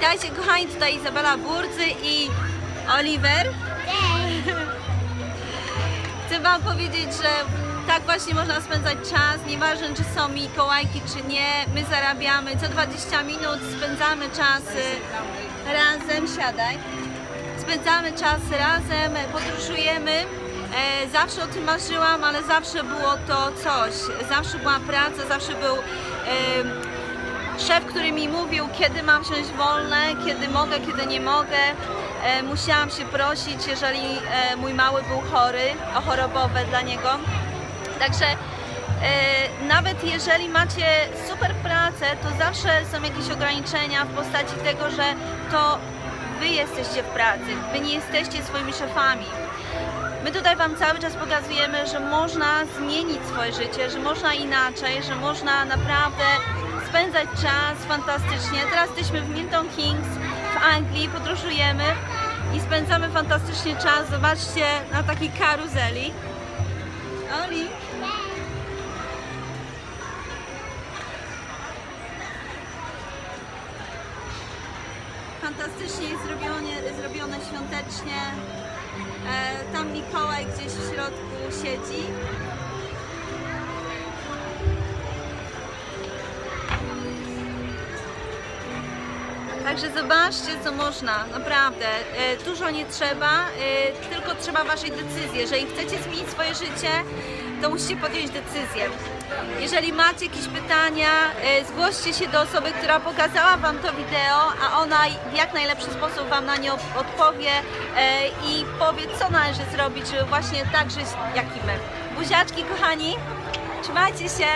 Witajcie kochani, tutaj Izabela Burcy i Oliver. Chcę Wam powiedzieć, że tak właśnie można spędzać czas, nieważne czy są Mikołajki czy nie, my zarabiamy co 20 minut, spędzamy czas y, razem, siadaj, spędzamy czas razem, podróżujemy. E, zawsze o tym marzyłam, ale zawsze było to coś, zawsze była praca, zawsze był szef, który mi mówił, kiedy mam wziąć wolne, kiedy mogę, kiedy nie mogę. E, musiałam się prosić, jeżeli e, mój mały był chory, o chorobowe dla niego. Także e, nawet jeżeli macie super pracę, to zawsze są jakieś ograniczenia w postaci tego, że to wy jesteście w pracy, wy nie jesteście swoimi szefami. My tutaj Wam cały czas pokazujemy, że można zmienić swoje życie, że można inaczej, że można naprawdę spędzać czas fantastycznie. Teraz jesteśmy w Milton Keynes w Anglii, podróżujemy i spędzamy fantastycznie czas. Zobaczcie na takiej karuzeli. Oli. Fantastycznie jest zrobione, zrobione świątecznie. E, tam Mikołaj gdzieś w środku siedzi. Także zobaczcie, co można, naprawdę. E, Dużo nie trzeba, e, tylko trzeba Waszej decyzji. Jeżeli chcecie zmienić swoje życie, to musicie podjąć decyzję. Jeżeli macie jakieś pytania, e, zgłoście się do osoby, która pokazała Wam to wideo, a ona w jak najlepszy sposób Wam na nie odpowie i powie, co należy zrobić, żeby właśnie tak żyć jak i my. Buziaczki, kochani, trzymajcie się!